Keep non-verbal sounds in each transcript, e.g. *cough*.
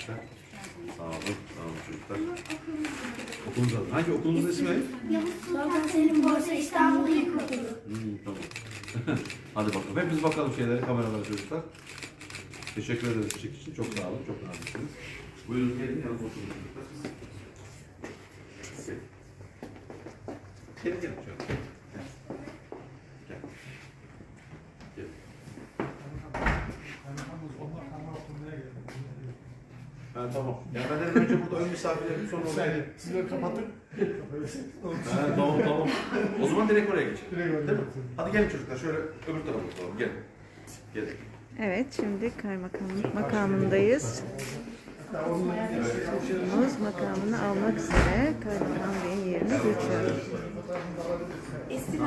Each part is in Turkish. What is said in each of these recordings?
lütfen. Sağ olun. Sağ olun çocuklar. Okulunuz adı. Hangi okulunuzun ismi? Sultan Selim Borsa İstanbul İlkokulu. Hmm, tamam. *laughs* Hadi bakalım. Hepimiz bakalım şeylere, kameralara çocuklar. Teşekkür ederiz çiçek için. Çok sağ olun. Çok naziksiniz. Buyurun gelin yanımıza oturun çocuklar. Gelin gelin şöyle. Gel. Gel. Gel. Ha, tamam. Ya ben dedim önce burada ön misafirlerim sonra oraya. Sizleri kapatın. Ha, tamam tamam. O zaman direkt oraya geçelim. Direkt oraya Değil mi? geçelim. Hadi gelin çocuklar şöyle öbür tarafa oturalım. Gelin. Gelin. Evet, şimdi kaymakamlık makamındayız. Çocuğumuz makamını almak üzere kaymakam beyin yerine geçiyor. Esra.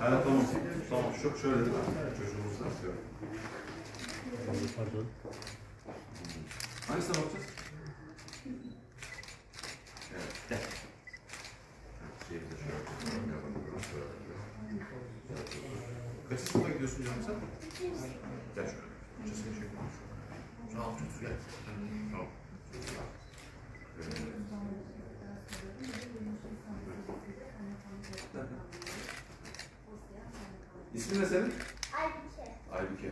Ha tamam. Tamam. Şu, şöyle değil mi? Çocuğumuz da şöyle. Pardon. Hangisine bakacağız? Evet. Gel. Yapalım. Kaçıncı sınıfa gidiyorsun canım sen? Gel şöyle. Hocasını çek. Sağ ol çocuk gel. Tamam. İsmin ne senin? Aybüke. Aybüke.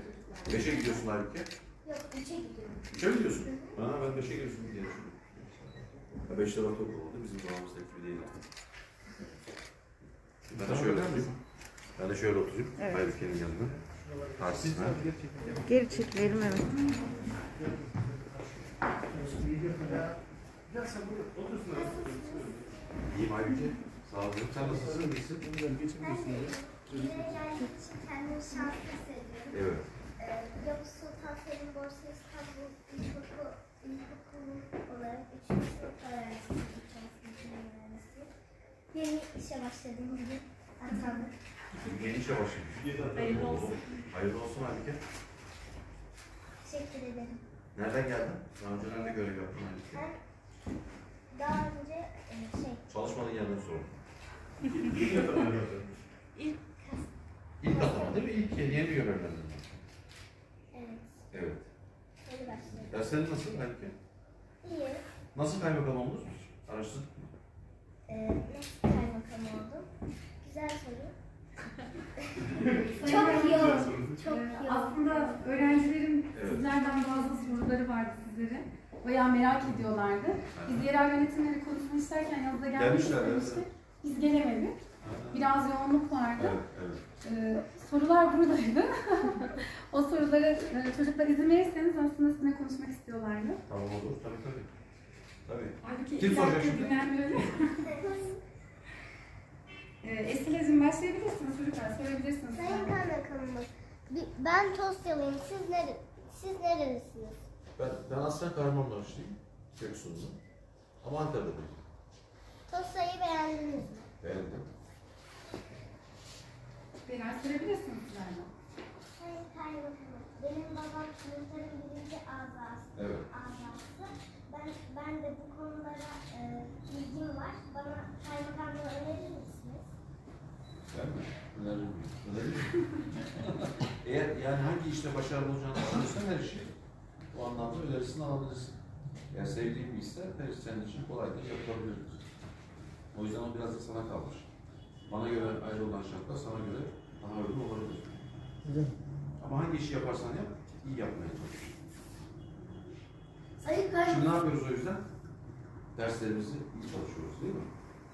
Beşe gidiyorsun Aybüke. Yok, üçe gidiyorum. Üçe mi gidiyorsun? Ha ben beşe gidiyorsun diye düşündüm. Ya beşte ortaokul oldu. Bizim zamanımızdaki gibi değil artık. Ben de şöyle oturayım. Ben de şöyle oturayım. Evet. Aybüke'nin yanına. Karşısına. Geri çekilelim evet. İyiyim Aybüke. Sağ olun. Sen nasılsın? İyisin. Ben de buraya geldiğim için kendimi şanslı hissediyorum. Evet. Yavuz Sultan Selim Borsa İstanbul İlkokulu, İlkokulu olarak 3. sınıf öğrencisiyim. İçerisinde öğrencisiyim. Yeni işe başladığım gibi atandım. Yeni işe başlamış. Hayırlı olsun. Hayırlı olsun Aybüke. Teşekkür ederim. Nereden geldin? Daha önce nerede görev yaptın Aybüke? Ben daha önce e, şey, Çalışmadığın yerden sorun. ilk kas, İlk atama değil mi? İlk yeni, yeni görevlerden. Evet. Derslerin nasıl Aybüke? İyi. Nasıl kaymakam oldunuz? Araştırdık mı? Ee, nasıl kaymakam oldum? Güzel soru. Çok iyi oldu. Çok iyi oldu. Aslında öğrencilerin Evet. sizlerden bazı soruları vardı sizlere. Bayağı merak ediyorlardı. Biz yerel yönetimleri isterken yanınıza gelmek Gelmişler, evet. Biz gelemedik. Biraz yoğunluk vardı. Evet, evet. Ee, sorular buradaydı. *laughs* o soruları e, çocuklar izin verirseniz aslında sizinle konuşmak istiyorlardı. Tamam olur. Tabii tabii. Tabii. Halbuki Kim soracak dakika şimdi? *laughs* Ee, Esile'cim başlayabilirsiniz çocuklar, sorabilirsiniz. Sayın Kaymakamımız, bi- ben Tosyalıyım. Siz, nere, siz nerelisiniz? Ben, ben aslen Kahramanmaraşlıyım. Göksu'nda. Ama Ankara'dayım. Tosya'yı beğendiniz mi? Beğendim. Beyler sorabilirsiniz sizlerden. Sayın Kaymakamım, benim babam sınıfların birinci azası. Evet. azası. Ben, ben de bu konulara e, ilgim var. Bana kaymakamlığı önerir misiniz? Ben mi? Öneririm. Öneririm. *laughs* Eğer yani hangi işte başarılı olacağını düşünürsen her işi o anlamda önerisini alabilirsin. Eğer sevdiğin bir ise her senin için kolaylıkla yapılabilir. O yüzden o biraz da sana kalmış. Bana göre ayrı olan şartlar sana göre daha uygun olabilir. Ama hangi işi yaparsan yap, iyi yapmaya çalış. Sayın Şimdi ne yapıyoruz o yüzden? Derslerimizi iyi çalışıyoruz değil mi?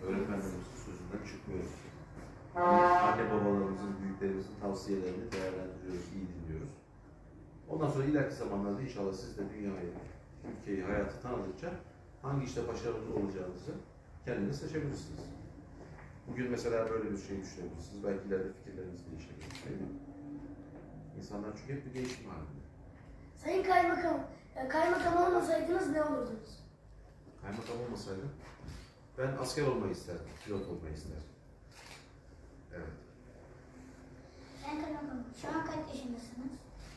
Öğretmenlerimizin sözünden çıkmıyoruz. Anne babalarımızın, büyüklerimizin tavsiyelerini değerlendiriyoruz, iyi dinliyoruz. Ondan sonra ileriki zamanlarda inşallah siz de dünyayı, ülkeyi, hayatı tanıdıkça hangi işte başarılı olacağınızı kendiniz seçebilirsiniz. Bugün mesela böyle bir şey düşünebilirsiniz. Belki ileride fikirleriniz değişebilir. Değil mi? İnsanlar çünkü hep bir değişim halinde. Sayın Kaymakam, e, kaymakam olmasaydınız ne olurdunuz? Kaymakam olmasaydım ben asker olmayı isterdim, pilot olmayı isterdim. Evet. Sayın Kaymakamım, şu an kaç yaşındasınız?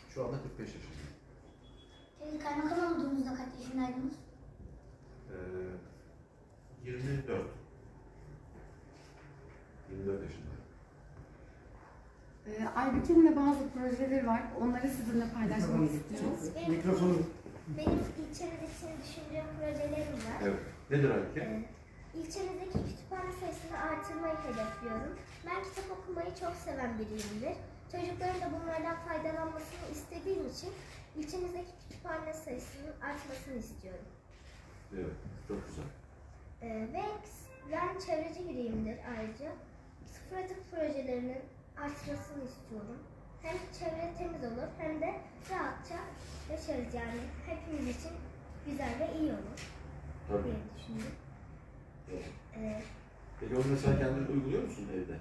Şu anda 45 yaşındayım. Peki kaymakam olduğunuzda kaç yaşındaydınız? Ee, 24. 24 yaşındayım. Ee, Aybüke'nin de bazı projeleri var. Onları sizinle paylaşmak istiyoruz. Benim, Mikrofonu benim ilçenin Evet. Nedir Aybüke? Ee, İlçemizdeki kütüphane sayısını artırmayı hedefliyorum. Ben kitap okumayı çok seven biriyimdir. Çocukların da bunlardan faydalanmasını istediğim için ilçemizdeki kütüphane sayısının artmasını istiyorum. Evet. Çok güzel. Ee, ve ben çevreci biriyimdir ayrıca. Sıfır atık projelerinin artmasını istiyorum. Hem çevre temiz olur hem de rahatça yaşarız yani. Hepimiz için güzel ve iyi olur Tabii. diye. Evet. Ee, Peki onu mesela kendin uyguluyor musun evde?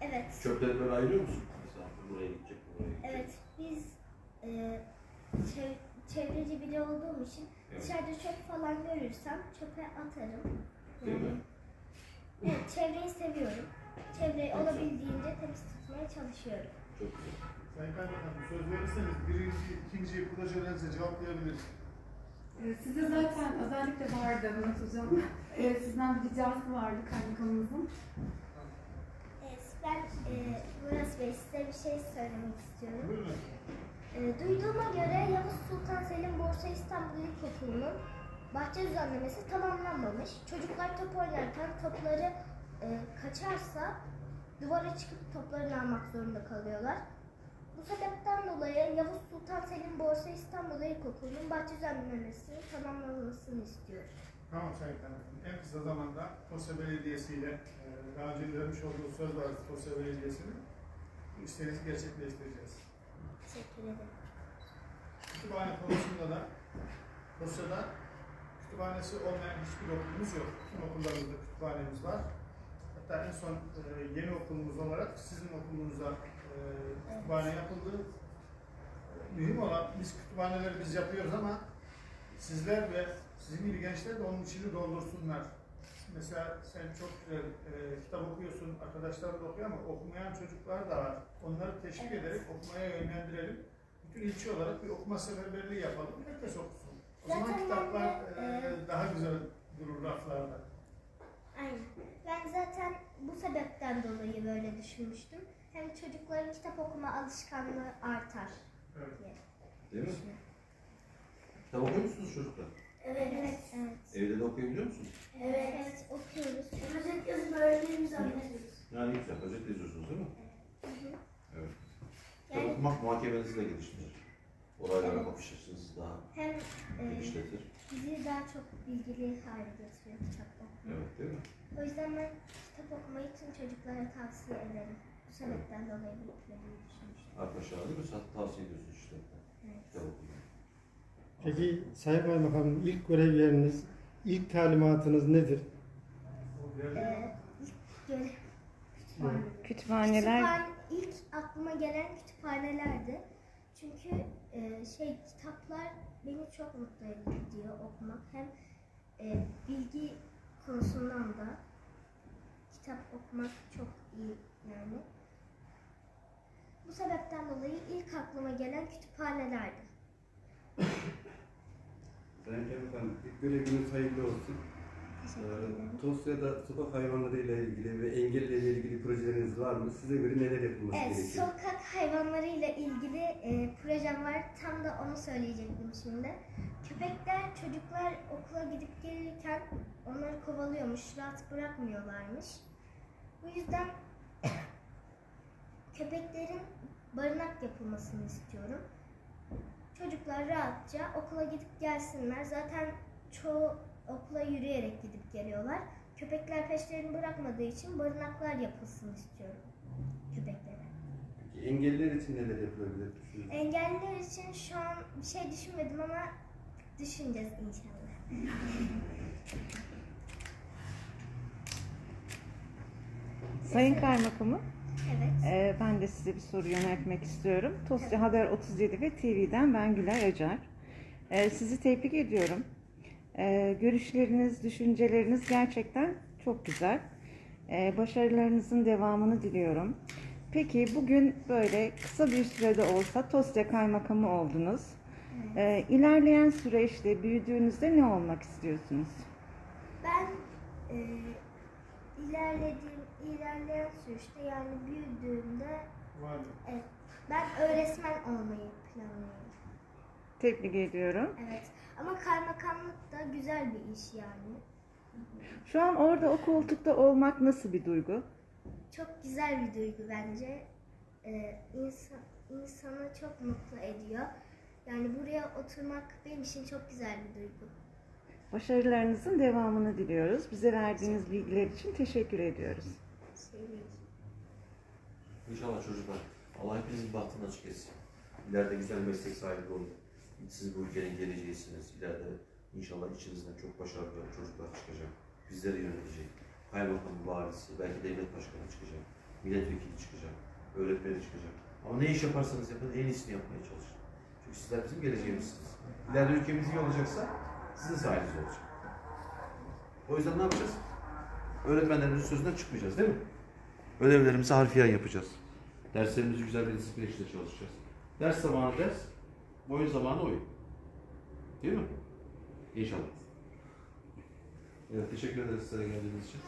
evet. Çöpleri böyle ayırıyor musun? Mesela bu buraya gidecek, bu buraya gidecek. Evet, biz e, çev- çevreci biri olduğum için Evet. dışarıda çöp falan görürsem çöpe atarım. Değil mi? Evet, çevreyi seviyorum. Çevreyi olabildiğince temiz tutmaya çalışıyorum. Çok güzel. Sayın söz verirseniz birinci, ikinci projelerinize cevaplayabiliriz. Ee, Size zaten özellikle vardı Murat Hocam. *laughs* Ee, Sizden bir ricası vardı kaymakamımızın. Evet, ben e, Murat Bey size bir şey söylemek istiyorum. Buyurun. E, duyduğuma göre Yavuz Sultan Selim Borsa İstanbul İlkokulu'nun bahçe düzenlemesi tamamlanmamış. Çocuklar top oynarken topları e, kaçarsa duvara çıkıp toplarını almak zorunda kalıyorlar. Bu sebepten dolayı Yavuz Sultan Selim Borsa İstanbul İlkokulu'nun bahçe düzenlemesinin tamamlanmasını istiyorum. Tamam Sayın Kaymakamım. En kısa zamanda Tosya Belediyesi ile e, daha önce vermiş olduğu söz var Tosya Belediyesi'nin. Bu isteğinizi gerçekleştireceğiz. Teşekkür ederim. Kütüphane konusunda da Tosya'da kütüphanesi olmayan hiçbir okulumuz yok. Tüm okullarımızda kütüphanemiz var. Hatta en son e, yeni okulumuz olarak sizin okulunuzda e, kütüphane yapıldı. E, mühim olan biz kütüphaneleri biz yapıyoruz ama sizler ve sizin gibi gençler de onun içini doldursunlar. Mesela sen çok güzel e, kitap okuyorsun, arkadaşlar da okuyor ama okumayan çocuklar da var. Onları teşvik ederek okumaya yönlendirelim. Bütün ilçe olarak bir okuma seferberliği yapalım. Herkes okusun. O zaman kitaplar de, e, daha güzel durur raflarda. Aynen. Ben zaten bu sebepten dolayı böyle düşünmüştüm. Hem çocukların kitap okuma alışkanlığı artar Evet. diye. Değil mi? Kitap okuyor musunuz çocuklar? Evet. Evet, evet. Evde de okuyabiliyor musunuz? Evet. Evet, okuyoruz. Özet yazın öğrendiğimizi anlıyoruz. Yani güzel. Özet yazıyorsunuz değil mi? Hı hı. Evet. Kitap Yani okumak muhakemenizi de geliştirir. Olaylara Evet. bakış açınızı daha hem e, genişletir. bizi daha çok bilgili hale getiriyor kitap okumak. Evet değil mi? O yüzden ben kitap okumayı tüm çocuklara tavsiye ederim. Bu sebepten dolayı böyle düşünmüştüm. Arkadaşlar değil mi? Sen tavsiye ediyorsun işte. Evet. Kitap okumayı. Peki Sayın Kaymakamım ilk görevleriniz, ilk talimatınız nedir? Ee, ilk görev kütüphane. Kütüphaneler Kütüphane, ilk aklıma gelen kütüphanelerdi. Çünkü e, şey kitaplar beni çok mutlu ediyor okumak. Hem e, bilgi konusundan da kitap okumak çok iyi yani. Bu sebepten dolayı ilk aklıma gelen kütüphanelerdi. Sayın Kaymakam, ilk göreviniz hayırlı olsun. Ee. Tosya'da sokak hayvanlarıyla ilgili ve engellilerle ilgili projeleriniz var mı? Size göre neler yapılması Evet, gerekiyor? sokak hayvanlarıyla ilgili e, projem var. Tam da onu söyleyecektim şimdi. Köpekler, çocuklar okula gidip gelirken onları kovalıyormuş, rahat bırakmıyorlarmış. Bu yüzden *coughs* köpeklerin barınak yapılmasını istiyorum. Çocuklar rahatça okula gidip gelsinler. Zaten çoğu okula yürüyerek gidip geliyorlar. Köpekler peşlerini bırakmadığı için barınaklar yapılsın istiyorum köpeklere. Peki engelliler için neler yapılabilir? düşünüyorsunuz? Engelliler için şu an bir şey düşünmedim ama düşüneceğiz inşallah. Sayın Kaymakamım, Evet. e, ben de size bir soru yöneltmek istiyorum. Tosya Haber 37 ve TV'den ben Gülay Acar. E, sizi tebrik ediyorum. E, görüşleriniz, düşünceleriniz gerçekten çok güzel. E, başarılarınızın devamını diliyorum. Peki bugün böyle kısa bir sürede olsa Tosya Kaymakamı oldunuz. E, ilerleyen süreçte büyüdüğünüzde ne olmak istiyorsunuz? Ben e, ilerlediğim, ilerleyen süreçte yani büyüdüğümde evet, ben öğretmen olmayı planlıyorum. Tebrik ediyorum. Evet. Ama kaymakamlık da güzel bir iş yani. Şu an orada o koltukta olmak nasıl bir duygu? Çok güzel bir duygu bence. Ee, insan, insanı çok mutlu ediyor. Yani buraya oturmak benim için çok güzel bir duygu. Başarılarınızın devamını diliyoruz. Bize verdiğiniz bilgiler için teşekkür ediyoruz. Değil. İnşallah çocuklar. Allah hepinizin bahtını açık etsin. İleride güzel meslek sahibi olun. Siz bu ülkenin geleceğisiniz. İleride inşallah içinizden çok başarılı çocuklar çıkacak. Bizleri yönetecek. Kaymakam, valisi, belki devlet başkanı çıkacak. Milletvekili çıkacak. Öğretmeni çıkacak. Ama ne iş yaparsanız yapın en iyisini yapmaya çalışın. Çünkü sizler bizim geleceğimizsiniz. İleride ülkemiz iyi olacaksa sizin sayenizde olacak. O yüzden ne yapacağız? Öğretmenlerimizin sözünden çıkmayacağız değil mi? Ödevlerimizi harfiyen yapacağız. Derslerimizi güzel bir disiplin içinde çalışacağız. Ders zamanı ders, oyun zamanı oyun. Değil mi? İnşallah. Evet, teşekkür ederiz size geldiğiniz için.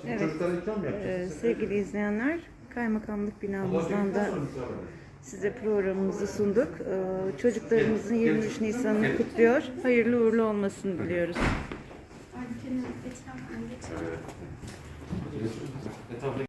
Şimdi Evet. çocuklara ikram mı yapacağız? Ee, sevgili izleyenler, kaymakamlık binamızdan da size programımızı sunduk. Ee, çocuklarımızın 23 Nisan'ını kutluyor. Hayırlı uğurlu olmasını diliyoruz. Geçen geçen Evet.